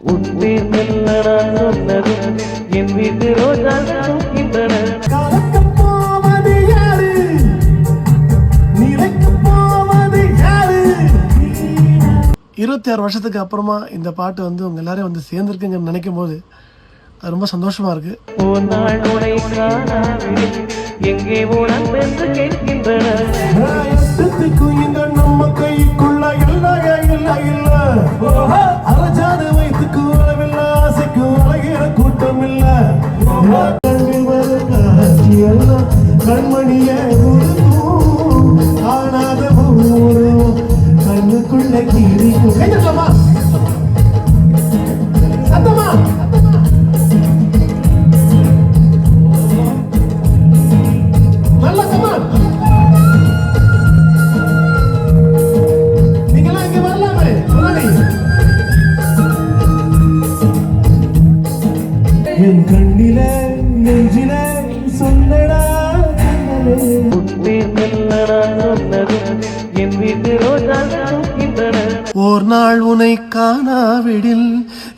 நான் என் வீட்டு ரோஜா தூக்கின்றன இருபத்தி ஆறு வருஷத்துக்கு அப்புறமா இந்த பாட்டு வந்து உங்க எல்லாரையும் வந்து சேர்ந்துருக்குங்கன்னு நினைக்கும் போது அது ரொம்ப சந்தோஷமா இருக்கு. எங்கே உனன் என்று கேட்கின்றன நம்ம கைக்குள்ள அரஜான வயிற்றுக்கு என் கண்ணிலே நெஞ்சிலே சொன்னடா ஓர் நாள் உனை காணாவிடில்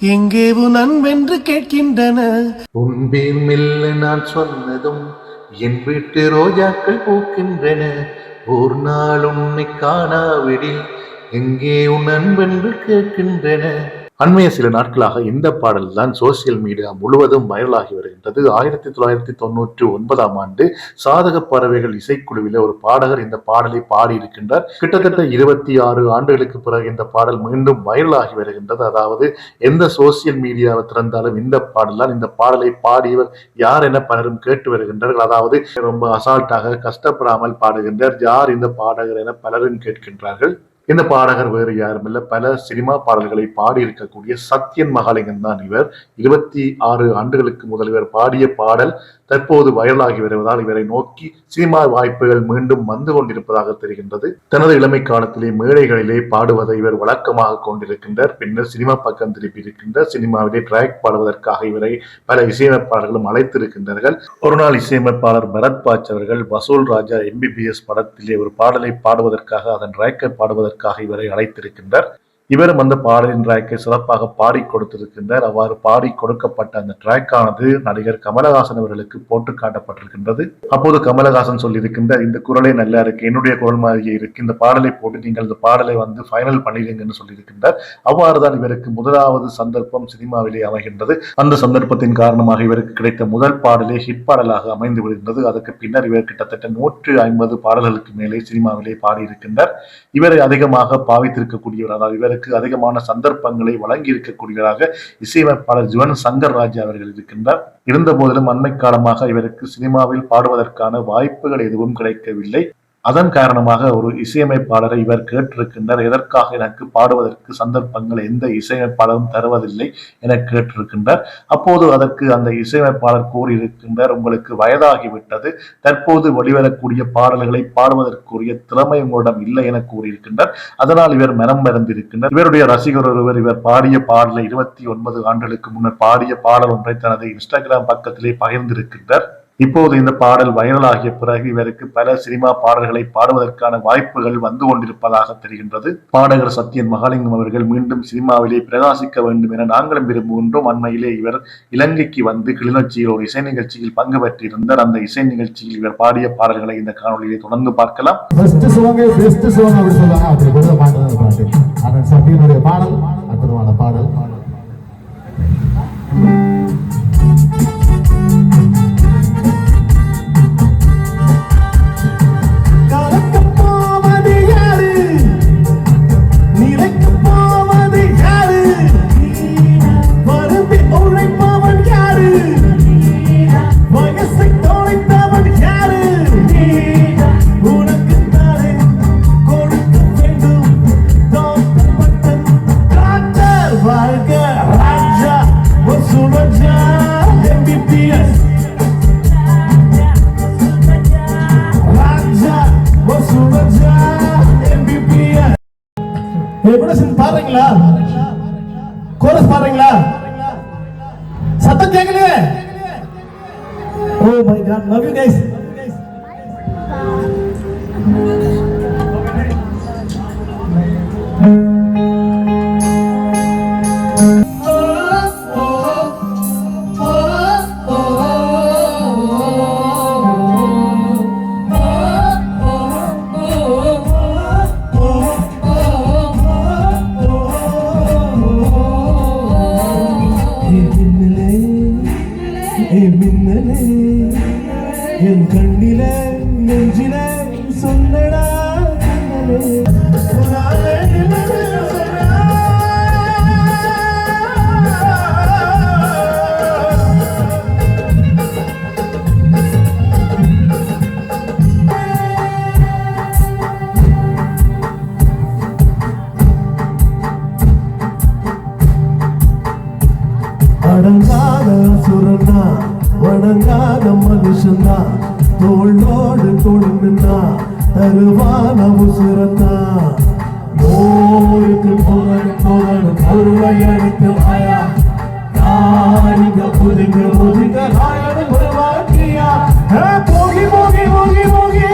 எங்கே உன் அன்பென்று கேட்கின்றன? உன்பேர் மெல்ல நான் சொன்னதும் என் வீட்டு ரோஜாக்கள் பூக்கின்றன. ஒரு நாள் உன்னை காணாவிடில் எங்கே உன் அன்பென்று கேட்கின்றன? அண்மைய சில நாட்களாக இந்த பாடல் தான் சோசியல் மீடியா முழுவதும் வைரலாகி வருகின்றது. ஆயிரத்தி தொள்ளாயிரத்தி தொண்ணூற்றி ஒன்பதாம் ஆண்டு சாதக பறவைகள் இசைக்குழுவில் ஒரு பாடகர் இந்த பாடலை பாடியிருக்கின்றார். கிட்டத்தட்ட இருபத்தி ஆறு ஆண்டுகளுக்கு பிறகு இந்த பாடல் மீண்டும் வைரலாகி வருகின்றது. அதாவது எந்த சோசியல் மீடியாவை திறந்தாலும் இந்த பாடல்தான் இந்த பாடலை பாடியவர் யார் என பலரும் கேட்டு வருகின்றார்கள். அதாவது ரொம்ப அசால்ட்டாக கஷ்டப்படாமல் பாடுகின்றார். யார் இந்த பாடகர் என பலரும் கேட்கின்றார்கள். இந்த பாடகர் வேறு யாரும் இல்லை. பல சினிமா பாடல்களை பாடியிருக்கக்கூடிய சத்யன் மகாலிங்கன் தான் இவர். இருபத்தி ஆறு ஆண்டுகளுக்கு முதல் இவர் பாடிய பாடல் தற்போது வைரலாகி வருவதால் இவரை நோக்கி சினிமா வாய்ப்புகள் மீண்டும் வந்து கொண்டிருப்பதாக தெரிகின்றது. தனது இளமை காலத்திலே மேடைகளிலே பாடுவதை இவர் வழக்கமாக கொண்டிருக்கின்றார். பின்னர் சினிமா பக்கம் திருப்பி இருக்கின்ற சினிமாவிலே ட்ராக் பாடுவதற்காக இவரை பல இசையமைப்பாளர்களும் அழைத்திருக்கின்றார்கள். ஒரு நாள் இசையமைப்பாளர் பரத் பாச் அவர்கள் வசூல் ராஜா எம்பிபிஎஸ் படத்திலே ஒரு பாடலை பாடுவதற்காக அதன் ட்ராக்கை பாடுவதற்காக இவரை அழைத்திருக்கின்றார். இவரும் வந்து பாடலின் ட்ராக்கை சிறப்பாக பாடி கொடுத்திருக்கின்றார். அவ்வாறு பாடி கொடுக்கப்பட்ட அந்த ட்ராக்கானது நடிகர் கமலஹாசன் அவர்களுக்கு போட்டு காட்டப்பட்டிருக்கின்றது. அப்போது கமலஹாசன் சொல்லியிருக்கின்ற இந்த குரலே நல்லா இருக்கு என்னுடைய குரல் மாதிரியே இருக்கு இந்த பாடலை போட்டு நீங்கள் இந்த பாடலை வந்து ஃபைனல் பண்ணிடுங்கன்னு சொல்லியிருக்கின்றார். அவ்வாறு தான் இவருக்கு முதலாவது சந்தர்ப்பம் சினிமாவிலே அமைகின்றது. அந்த சந்தர்ப்பத்தின் காரணமாக இவருக்கு கிடைத்த முதல் பாடலே ஹிட் பாடலாக அமைந்து விடுகின்றது. அதற்கு பின்னர் இவர் கிட்டத்தட்ட நூற்று ஐம்பது பாடல்களுக்கு மேலே சினிமாவிலே பாடியிருக்கின்றார். இவரை அதிகமாக பாவித்திருக்கக்கூடியவர் அதாவது இவருக்கு அதிகமான சந்தர்ப்பங்களை வழங்கி இருக்கக்கூடியவராக இசையமைப்பாளர் ஜுவன் சங்கர் ராஜா அவர்கள் இருக்கின்றார். இருந்த போதிலும் அண்மை காலமாக இவருக்கு சினிமாவில் பாடுவதற்கான வாய்ப்புகள் எதுவும் கிடைக்கவில்லை. அதன் காரணமாக ஒரு இசையமைப்பாளரை இவர் கேட்டிருக்கின்றார். எதற்காக எனக்கு பாடுவதற்கு சந்தர்ப்பங்கள் எந்த இசையமைப்பாளரும் தருவதில்லை என கேட்டிருக்கின்றார். அப்போது அதற்கு அந்த இசையமைப்பாளர் கூறியிருக்கின்றார் உங்களுக்கு வயதாகிவிட்டது. தற்போது வெளிவரக்கூடிய பாடல்களை பாடுவதற்குரிய திறமை உங்களிடம் இல்லை என கூறியிருக்கின்றார். அதனால் இவர் மனம் மறந்திருக்கின்றார். இவருடைய ரசிகர் ஒருவர் இவர் பாடிய பாடலை இருபத்தி ஒன்பது ஆண்டுகளுக்கு முன்னர் பாடிய பாடல் ஒன்றை தனது இன்ஸ்டாகிராம் பக்கத்திலே பகிர்ந்திருக்கின்றார். இப்போது இந்த பாடல் வைரலாகிய பிறகு இவருக்கு பல சினிமா பாடல்களை பாடுவதற்கான வாய்ப்புகள் வந்து கொண்டிருப்பதாக தெரிகின்றது. பாடகர் சத்யன் மகாலிங்கம் அவர்கள் மீண்டும் சினிமாவிலே பிரகாசிக்க வேண்டும் என நாங்களும் விரும்புகின்றோம். அண்மையிலே இவர் இலங்கைக்கு வந்து கிளிநொச்சியில் ஒரு இசை நிகழ்ச்சியில் பங்கு பெற்றிருந்தார். அந்த இசை நிகழ்ச்சியில் இவர் பாடிய பாடல்களை இந்த காணொலியை தொடர்ந்து பார்க்கலாம். பாடல் சாங் ஏ கூட பாடுறீங்களா? கோரஸ் பாடுறீங்களா? சத்தம் கேட்கலையே. ஓ my god love you guys மனுஷந்தா தோளோடு தொழுமின்னா தருவான உசுரத்தா. நோருக்கு போகணும் போகணும் பொறுமை அடித்து வாயா நாரிக புதுங்க புதுங்க ராயனு உருவாக்கியா போகி போகி போகி போகி.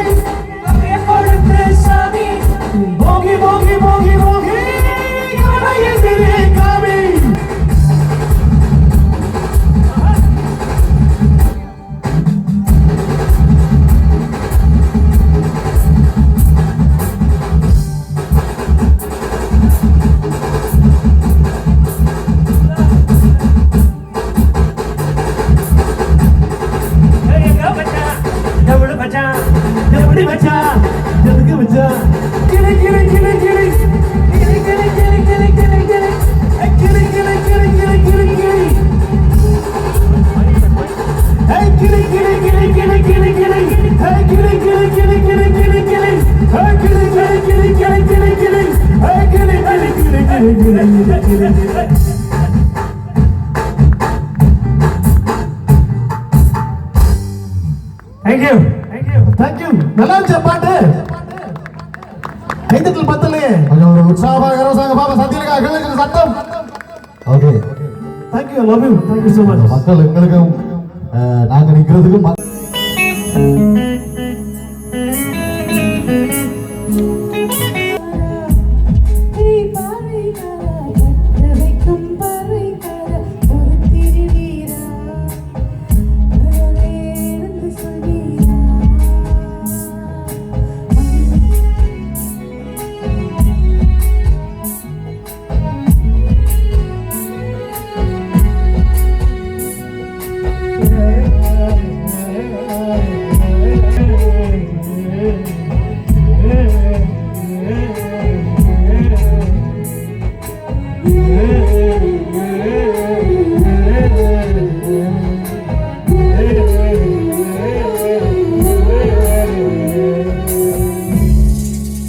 தேங்க்யூ தேங்க்யூ நல்லா இருந்துச்சு பாட்டு. பத்தலையே. கொஞ்சம் ஒரு உற்சாகமாக கரவசாங்க பாப்பா சத்தியனுக்கா கிழக்கு சட்டம் okay thank you love you thank you so much மக்கள் எங்களுக்கும் அஹ், நாங்க நிக்கிறதுக்கும் ம-